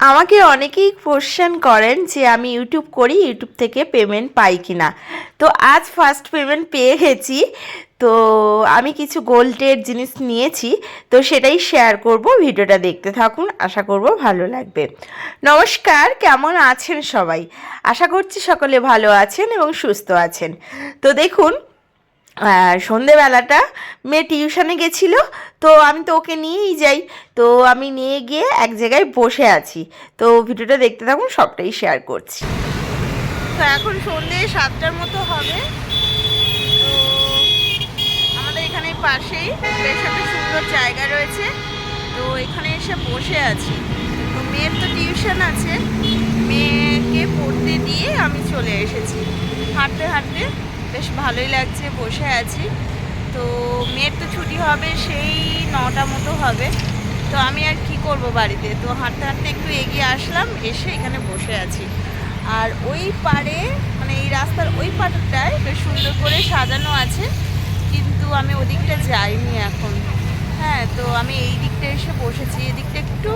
আমাকে অনেকেই কোশ্চেন করেন যে আমি ইউটিউব করি ইউটিউব থেকে পেমেন্ট পাই কি না তো আজ ফার্স্ট পেমেন্ট পেয়ে গেছি তো আমি কিছু গোল্ডের জিনিস নিয়েছি। তো সেটাই শেয়ার করব, ভিডিওটা দেখতে থাকুন। আশা করব ভালো লাগবে। নমস্কার, কেমন আছেন সবাই? আশা করছি সকলে ভালো আছেন এবং সুস্থ আছেন। তো দেখুন সন্ধেবেলাটা মেয়ে টিউশনে গেছিল, তো আমি তো ওকে নিয়েই যাই। তো আমি নিয়ে গিয়ে এক জায়গায় বসে আছি। তো ভিডিওটা দেখতে থাকুন, সবটাই শেয়ার করছি। তো এখন সন্ধে সাতটার মতো হবে। তো আমাদের এখানে পাশেই বেশ একটা সুন্দর জায়গা রয়েছে। তো এখানে এসে বসে আছি। তো মেয়ের তো টিউশন আছে। মেয়েকে পড়তে দিয়ে আমি চলে এসেছি। হাঁটতে হাঁটতে বেশ ভালোই লাগছে, বসে আছি। তো মেয়ের তো ছুটি হবে সেই নটা মতো হবে। তো আমি আর কি করব বাড়িতে? তো হাঁটতে হাঁটতে একটু এগিয়ে আসলাম, এসে এখানে বসে আছি। আর ওই পারে মানে এই রাস্তার ওই পাটটায় বেশ সুন্দর করে সাজানো আছে, কিন্তু আমি ওদিকটা যাইনি এখন। হ্যাঁ তো আমি এই দিকটা এসে বসেছি। এদিকটা একটু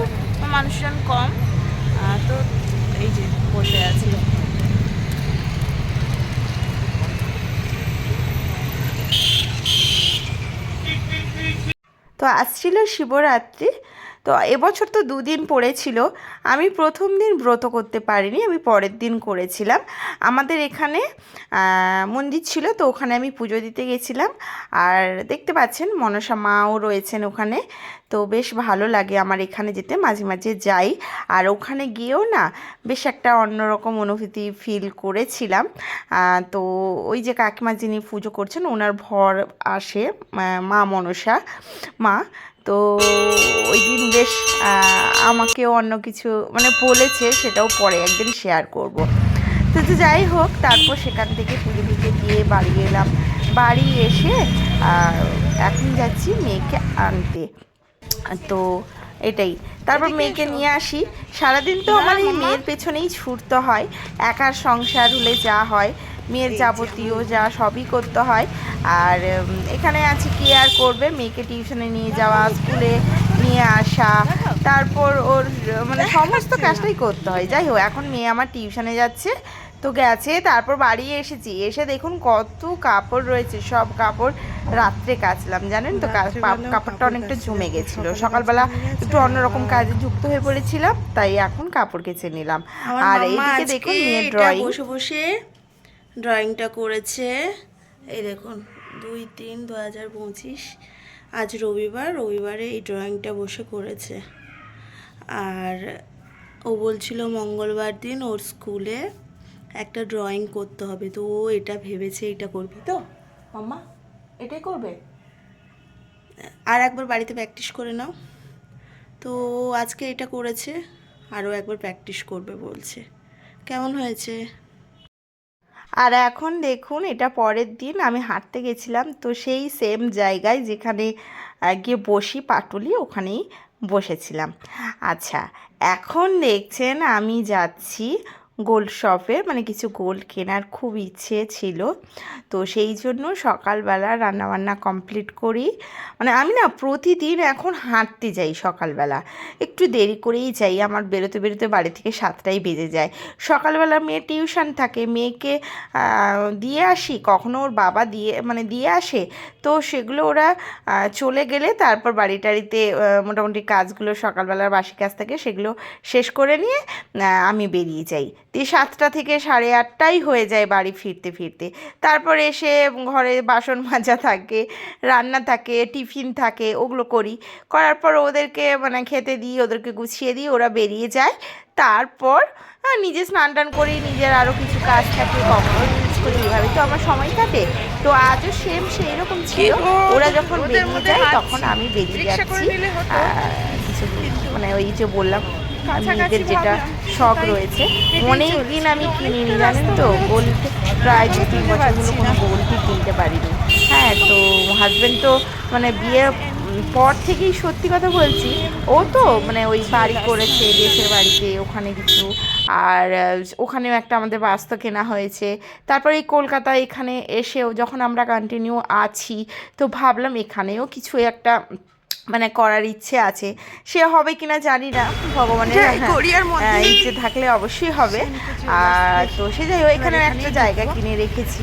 মানুষজন কম। তো এই যে বসে আছি। তো আজ ছিল শিবরাত্রি। তো এবছর তো দুদিন পড়েছিল। আমি প্রথম দিন ব্রত করতে পারিনি, আমি পরের দিন করেছিলাম। আমাদের এখানে মন্দির ছিল তো ওখানে আমি পুজো দিতে গেছিলাম। আর দেখতে পাচ্ছেন, মনসা মাও রয়েছেন ওখানে। তো বেশ ভালো লাগে আমার এখানে যেতে, মাঝে মাঝে যাই। আর ওখানে গিয়েও না বেশ একটা অন্যরকম অনুভূতি ফিল করেছিলাম। তো ওই যে কাকিমা যিনি পুজো করছেন, ওনার ভর আসে মা মনসা মা। তো ওই দিন বেশ আমাকেও অন্য কিছু মানে বলেছে সেটাও পরে একদিন শেয়ার করব। তো তো যাই হোক তারপর সেখান থেকে পুজো পুজো দিয়ে বাড়ি এলাম। বাড়ি এসে এখন যাচ্ছি মেয়েকে আনতে। তো এটাই। তারপর মেয়েকে নিয়ে আসি। সারাদিন তো আমার এই মেয়ের পেছনেই ছুটতে হয়। একার সংসার হলে যা হয়। মেয়ের যাবতীয় যা সবই করতে হয়। আর এখানে আছে কি আর করবে মেয়েকে টিউশনে নিয়ে যাওয়া স্কুলে নিয়ে আসা তারপর ওর মানে সমস্ত কাজটাই করতে হয়। যাই হোক এখন মেয়ে আমার টিউশনে যাচ্ছে তো গেছে তারপর বাড়ি এসেছি। এসে দেখুন কত কাপড় রয়েছে সব কাপড় রাত্রে কাচলাম জানেন তো? কাপড়টা অনেকটা জমে গেছিল। সকালবেলা একটু অন্যরকম কাজে যুক্ত হয়ে পড়েছিলাম তাই এখন কাপড় কেচে নিলাম। আর এইদিকে দেখুন মেয়ের ড্রয়িং বসে বসে ড্রয়িংটা করেছে। এই দেখুন দুই তিন দু হাজার পঁচিশ আজ রবিবার রবিবারে এই ড্রয়িংটা বসে করেছে। আর ও বলছিল মঙ্গলবার দিন ওর স্কুলে একটা ড্রয়িং করতে হবে তো ও এটা ভেবেছে এটা করবি। তো মাম্মা এটাই করবে? আর একবার বাড়িতে প্র্যাকটিস করে নাও। তো আজকে এটা করেছে আরও একবার প্র্যাকটিস করবে বলছে। কেমন হয়েছে? আর এখন দেখুন, এটা পরের দিন আমি হাঁটতে গেছিলাম, তো সেই সেম জায়গায় যেখানে গিয়ে বসি পাটুলি, ওখানেই বসেছিলাম। আচ্ছা এখন দেখছেন আমি যাচ্ছি গোল্ড শপে মানে কিছু গোল্ড কেনার খুব ইচ্ছে ছিল। তো সেই জন্য সকালবেলা রান্নাবান্না কমপ্লিট করি। মানে আমি না প্রতিদিন এখন হাঁটতে যাই সকালবেলা। একটু দেরি করেই যাই, আমার বেরোতে বেরোতে বাড়ি থেকে সাতটাই বেজে যায়। সকালবেলা মেয়ে টিউশন থাকে, মেয়েকে দিয়ে আসি। কখনো ওর বাবা দিয়ে মানে দিয়ে আসে। তো সেগুলো ওরা চলে গেলে তারপর বাড়ি টাড়িতে মোটামুটি কাজগুলো সকালবেলার বাসি কাজ থাকে, সেগুলো শেষ করে নিয়ে আমি বেরিয়ে যাই। দিয়ে সাতটা থেকে সাড়ে আটটাই হয়ে যায় বাড়ি ফিরতে ফিরতে। তারপর এসে ঘরে বাসন মাজা থাকে রান্না থাকে টিফিন থাকে ওগুলো করি। করার পর ওদেরকে মানে খেতে দিই ওদেরকে গুছিয়ে দিই ওরা বেরিয়ে যায়। তারপর নিজে স্নান টান করি নিজের আরও কিছু কাজ থাকে কখনো রিলস করি এভাবে তো আমার সময় কাটে। তো আজও সেম সেই রকম ছিল। ওরা যখন বেরিয়ে যায় তখন আমি বেরিয়ে যাচ্ছি। কিছু মানে ওই যে বললাম নিজেদের যেটা শখ রয়েছে। অনেক দিন আমি কিনিনি জানেন তো? গোল্ড প্রায় দু তিন বছর হলো কোনো গোল্ডই কিনতে পারিনি। হ্যাঁ তো হাজব্যান্ড তো মানে বিয়ে পর থেকেই সত্যি কথা বলছি ও তো মানে ওই বাড়ি করেছে দেশের বাড়িতে ওখানে কিছু। আর ওখানেও একটা আমাদের বাস্ত কেনা হয়েছে। তারপরে এই কলকাতা এখানে এসেও যখন আমরা কন্টিনিউ আছি তো ভাবলাম এখানেও কিছু একটা মানে করার ইচ্ছে আছে সে হবে কিনা জানি না ভগবানের হ্যাঁ, হ্যাঁ, হ্যাঁ, ইচ্ছে থাকলে অবশ্যই হবে। আর তো সে যাই হোক এখানে একটা জায়গা কিনে রেখেছি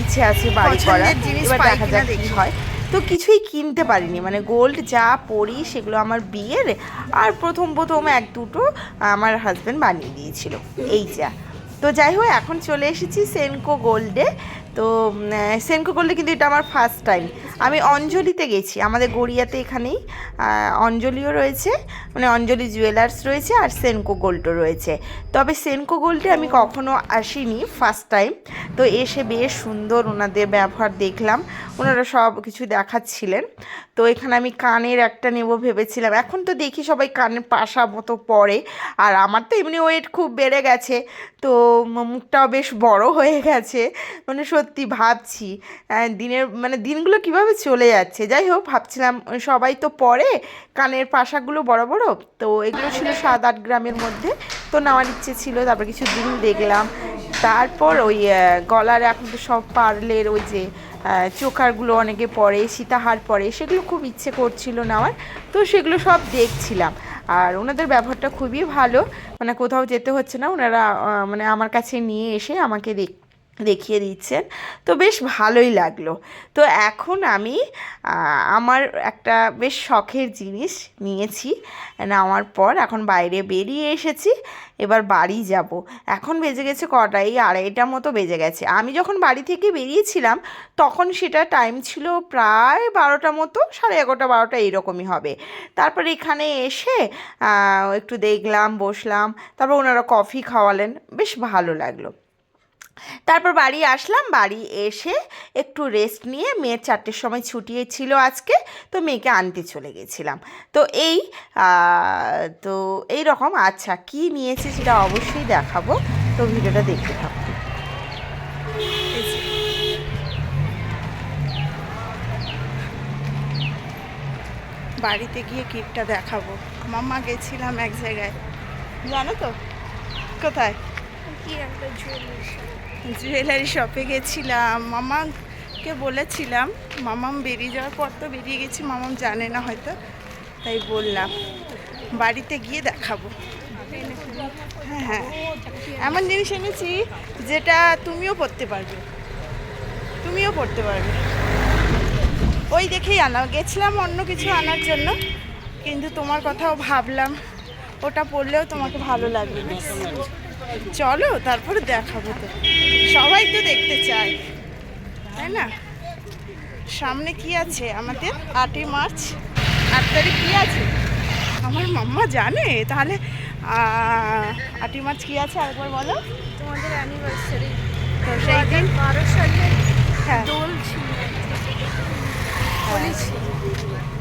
ইচ্ছে আছে বাড়ি করার। জিনিস এবার দেখা যাক কি হয়। তো কিছুই কিনতে পারিনি মানে গোল্ড যা পরি সেগুলো আমার বিয়ের আর প্রথম প্রথম এক দুটো আমার হাজব্যান্ড বানিয়ে দিয়েছিল। এই যা। তো যাই হোক এখন চলে এসেছি সেনকো গোল্ডে তো সেনকো গোল্ডে কিন্তু এটা আমার ফার্স্ট টাইম আমি অঞ্জলিতে গেছি আমাদের গড়িয়াতে এখানেই। অঞ্জলিও রয়েছে মানে অঞ্জলি জুয়েলার্স রয়েছে আর সেনকো গোল্ডও রয়েছে। তবে সেনকো গোল্ডে আমি কখনো আসিনি ফার্স্ট টাইম তো এসে বেশ সুন্দর ওনাদের ব্যবহার দেখলাম ওনারা সব কিছু দেখাচ্ছিলেন। তো এখানে আমি কানের একটা নেব ভেবেছিলাম। এখন তো দেখি সবাই কানের পাশা মতো পরে আর আমার তো এমনি ওয়েট খুব বেড়ে গেছে। তো মুখটাও বেশ বড় হয়ে গেছে। মানে সত্যি ভাবছি। দিনের মানে দিনগুলো কীভাবে চলে যাচ্ছে? যাই হোক, ভাবছিলাম সবাই তো পরে, কানের পাশাগুলো বড় বড় তো এগুলো ছিল সাত আট গ্রামের মধ্যে। তো নেওয়ার ইচ্ছে ছিল, তারপর কিছু দিন দেখলাম। তারপর ওই গলার এখন তো সব পার্লের ওই যে চোকারগুলো অনেকে পরে, সীতাহার পরে, সেগুলো খুব ইচ্ছে করছিল নেওয়ার। তো সেগুলো সব দেখছিলাম। আর ওনাদের ব্যবহারটা খুবই ভালো। মানে কোথাও যেতে হচ্ছে না, ওনারা মানে আমার কাছে নিয়ে এসে আমাকে দেখ দেখিয়ে দিচ্ছেন। তো বেশ ভালোই লাগল। তো এখন আমি আমার একটা বেশ শখের জিনিস নিয়েছি। নেওয়ার পর এখন বাইরে বেরিয়ে এসেছি, এবার বাড়ি যাব। এখন বেজে গেছে কটা এই আড়াইটা মতো বেজে গেছে। আমি যখন বাড়ি থেকে বেরিয়েছিলাম, তখন সেটা টাইম ছিল প্রায় বারোটা মতো, সাড়ে এগারোটা, বারোটা এইরকমই হবে। তারপর এখানে এসে একটু দেখলাম, বসলাম। তারপর ওনারা কফি খাওয়ালেন। বেশ ভালো লাগল। তারপর বাড়ি আসলাম, বাড়ি এসে একটু রেস্ট নিয়ে মেয়ের চারটের সময় ছুটি ছিল আজকে, তো মেয়েকে আনতে চলে গেছিলাম। তো এই তো এই রকম আচ্ছা কি নিয়েছি সেটা অবশ্যই দেখাবো, তো ভিডিওটা দেখতে থাকো বাড়িতে গিয়ে কিপটা দেখাবো। মাম্মা গেছিলাম এক জায়গায়। জানো তো? কোথায়? জুয়েলারি শপে গেছিলাম। মামাকে বলেছিলাম, মামাম বেরিয়ে যাওয়ার পর তো বেরিয়ে গেছি, মামাম জানে না হয়তো। তাই বললাম, বাড়িতে গিয়ে দেখাবো। হ্যাঁ হ্যাঁ। এমন জিনিস এনেছি যেটা তুমিও পড়তে পারবে। তুমিও পড়তে পারবে। ওই দেখেই আনা। গেছিলাম অন্য কিছু আনার জন্য, কিন্তু তোমার কথাও ভাবলাম। ওটা পড়লেও তোমাকে ভালো লাগবে। চলো তারপরে দেখাবো তো। সবাই তো দেখতে চায় তাই না? সামনে কি আছে আমাদের? আটই মার্চ। আট তারিখ কি আছে? আমার মাম্মা জানে। তাহলে আটই মার্চ কি আছে আরেকবার বলো? তোমাদের অ্যানিভার্সারি তো সেই দিন বারো সালে হ্যাঁ। দোল ছিল।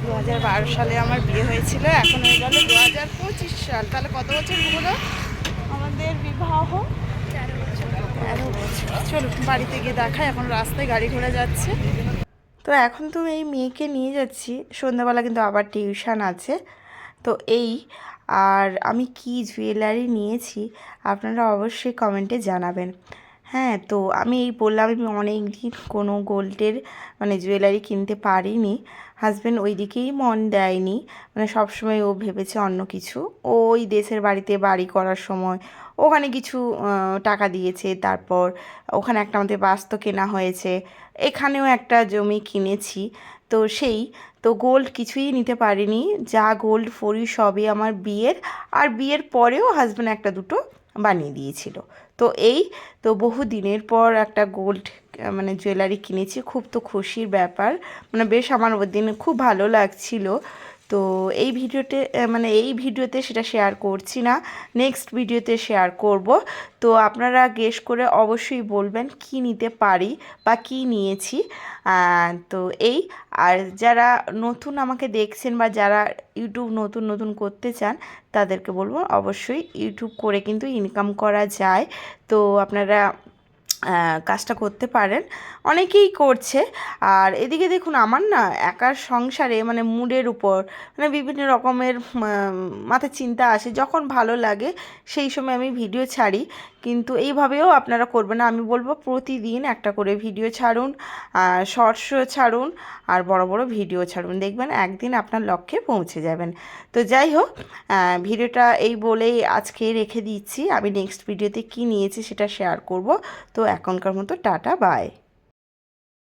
দু হাজার বারো সালে আমার বিয়ে হয়েছিল এখন হয়ে গেল দু হাজার পঁচিশ সাল। তাহলে কত বছর হলো? আমাদের বিবাহ। চলো, বাড়িতে গিয়ে দেখাই, এখন রাস্তায় গাড়ি ঘোড়া যাচ্ছে। তো এখন তো এই মেয়েকে নিয়ে যাচ্ছি। সন্ধ্যাবেলা কিন্তু আবার টিউশান আছে। তো এই, আর আমি কি জুয়েলারি নিয়েছি, আপনারা অবশ্যই কমেন্টে জানাবেন। হ্যাঁ তো আমি এই বললাম আমি অনেক দিন কোনো গোল্ডের মানে জুয়েলারি কিনতে পারিনি। হাজব্যান্ড ওই দিকেই মন দেয়নি। মানে সবসময় ও ভেবেছে অন্য কিছু। ওই দেশের বাড়িতে বাড়ি করার সময় ওখানে কিছু টাকা দিয়েছে। তারপর ওখানে একটা আমাদের বাস্ত কেনা হয়েছে। এখানেও একটা জমি কিনেছি। তো সেই, তো গোল্ড কিছুই নিতে পারিনি। যা গোল্ড ফরি সবই আমার বিয়ের। আর বিয়ের পরেও হাজব্যান্ড একটা দুটো বানিয়ে দিয়েছিল। তো এই, তো বহু দিনের পর একটা গোল্ড মানে জুয়েলারি কিনেছি। খুব তো খুশির ব্যাপার। মানে বেশ আমার ওই দিনে খুব ভালো লাগছিল। তো এই ভিডিওতে মানে এই ভিডিওতে সেটা শেয়ার করছি না নেক্সট ভিডিওতে শেয়ার করব। তো আপনারা গেস করে অবশ্যই বলবেন কি নিতে পারি বা কি নিয়েছি। তো এই, আর যারা নতুন আমাকে দেখছেন বা যারা ইউটিউব নতুন নতুন করতে চান, তাদেরকে বলব অবশ্যই ইউটিউব করে কিন্তু ইনকাম করা যায়। তো আপনারা কাজটা করতে পারেন। অনেকেই করছে। আর এদিকে দেখুন, আমার না একার সংসারে মানে মুডের উপর মানে বিভিন্ন রকমের মাথা মাথায় চিন্তা আসে। যখন ভালো লাগে, সেই সময় আমি ভিডিও ছাড়ি। কিন্তু এইভাবেও আপনারা করবেন না। আমি বলব প্রতিদিন একটা করে ভিডিও ছাড়ুন শর্টস ছাড়ুন আর বড় বড় ভিডিও ছাড়ুন। দেখবেন একদিন আপনার লক্ষ্যে পৌঁছে যাবেন। তো যাই হোক ভিডিওটা এই বলেই আজকে রেখে দিচ্ছি। আমি নেক্সট ভিডিওতে কি নিয়েছি সেটা শেয়ার করব। তো এখনকার মতো টাটা বাই